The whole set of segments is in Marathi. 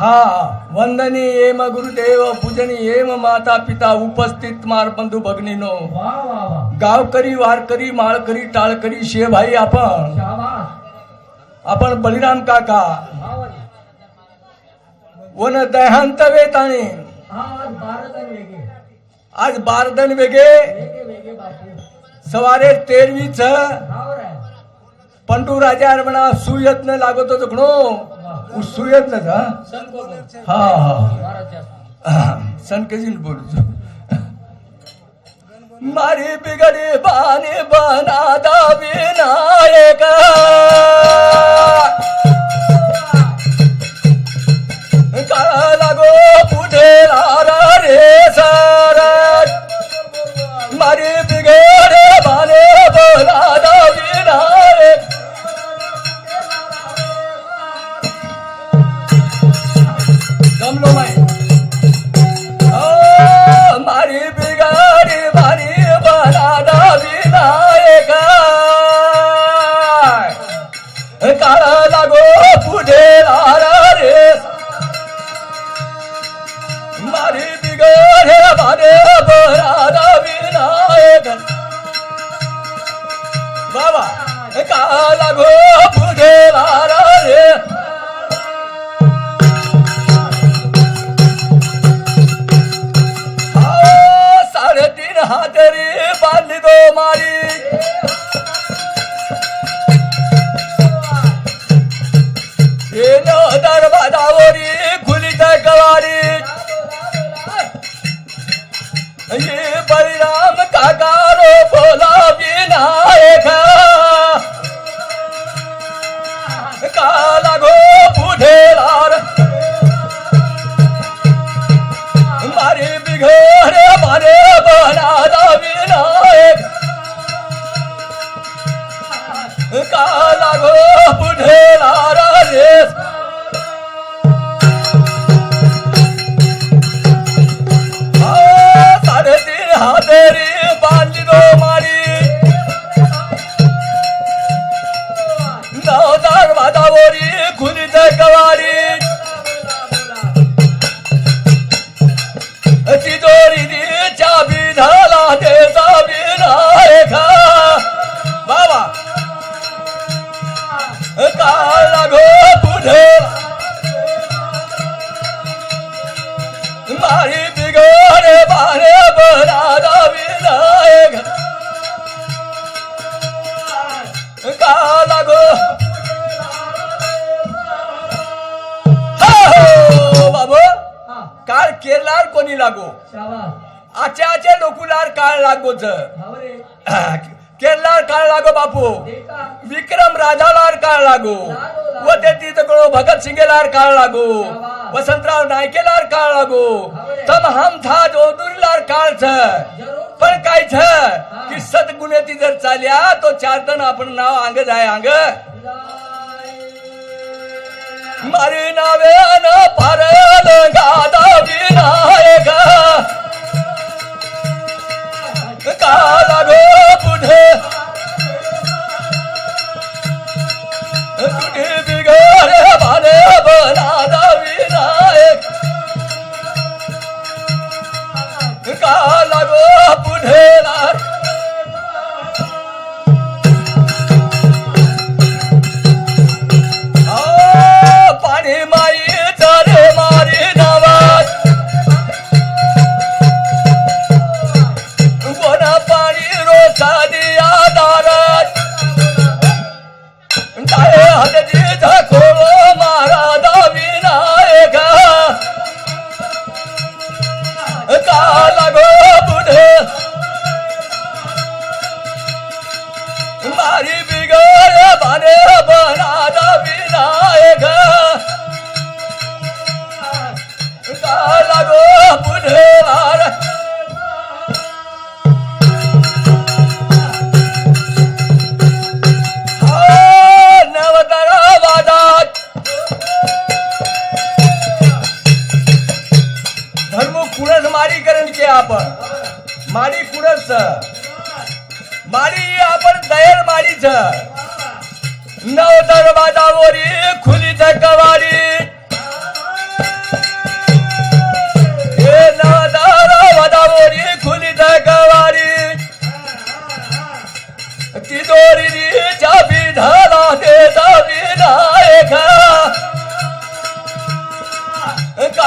हा वंदनी येम गुरुदेव पूजनी येम माता पिता उपस्थित मार बंधू भगिनीनो. गावकरी वारकरी माळकरी टाळकरी शेभाई आपण. आपण बलिराम काका. वन दहांत वेताने. आज बारदन वेगे. सवारे तेरवीच. पंडू राजा म्हणा सुयत्न लागत होतो कणो? सुयत्न हा हा. भारत सनकजीन बोलतो. मारी बिगडी बाने बनादा विनायक. लागो पुढे लारा रे सारा. मारी ये बळीराम काका रो बोला विनायक काला गो पुढे लागो आचे आचे लोकुलार काळ लागोच केरलार काळ लागो बापू. विक्रम राजालार काळ लागो. व ते तिथं भगत सिंगेलार काळ लागो. वसंतराव नायकेलार काळ लागो. तम हम था चौधरीलार काळ छ पण काय छ की सद्गुणेती जर चाल्या तो चारतन आपण नाव अंग जाय अंग. मारी नावे अन पारल गादा विनायक काला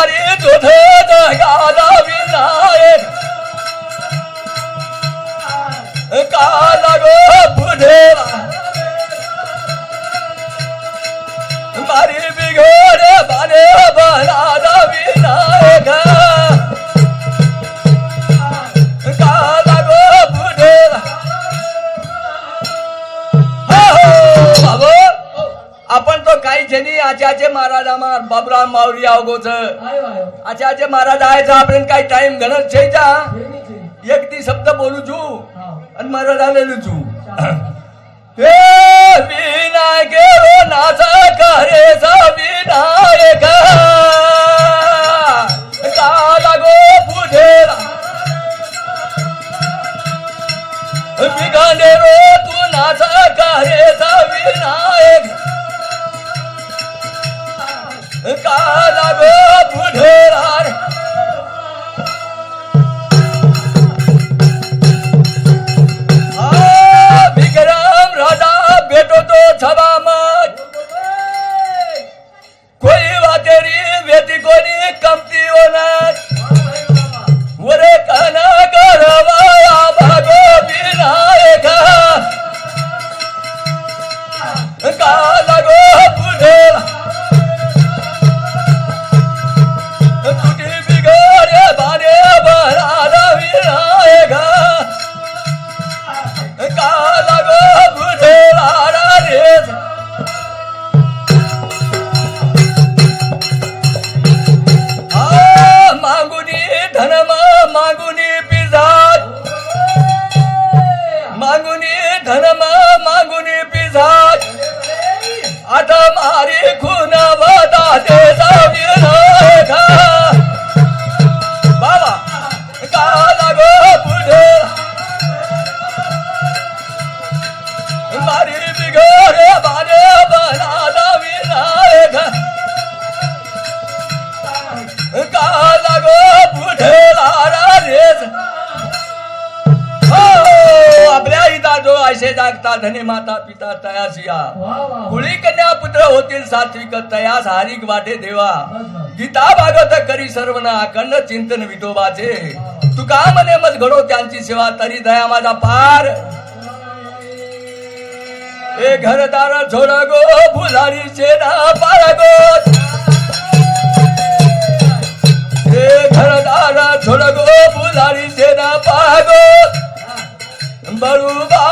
सूर्यारी दुध गादा विनायक का लागो पुढेला मारी बिघोड बाने बनादा विनायक आचाचे महाराज आम्हा बाबुराम माऊली अवगोच आचाचे महाराज आहे आपण काही टाइम गणत छेचा एक ती. शब्द बोलू छू आणि महाराज आलेलो छू चालेल. हे विनायक रो नाचा करे विनायक का लागो पुढेला? बिगाने रो तू नाचा करे विनायक काला गो पुढेला मागुनी पिझात आता मारी खून वदा देता बाबा का लागो पुढे? मारी बिघडे बारे बनादा विनायक. का लागो पुढे लारा रेस आपल्या इथं जो ऐसे जागता धने माता पिता तयासिया वा वा कुळी कन्या पुत्र होतील सात्विक तयास हारिक वाटे देवा. गीता भागवत करी सर्वना अखंड चिंतन विठोबाचे. तुका मने मज घडो त्यांची सेवा तरी दया माझा पार. ए घरदार छोड गो फुलारी सेना पार गो ए घरदार छोड गो फुलारी सेना पार गो பருகா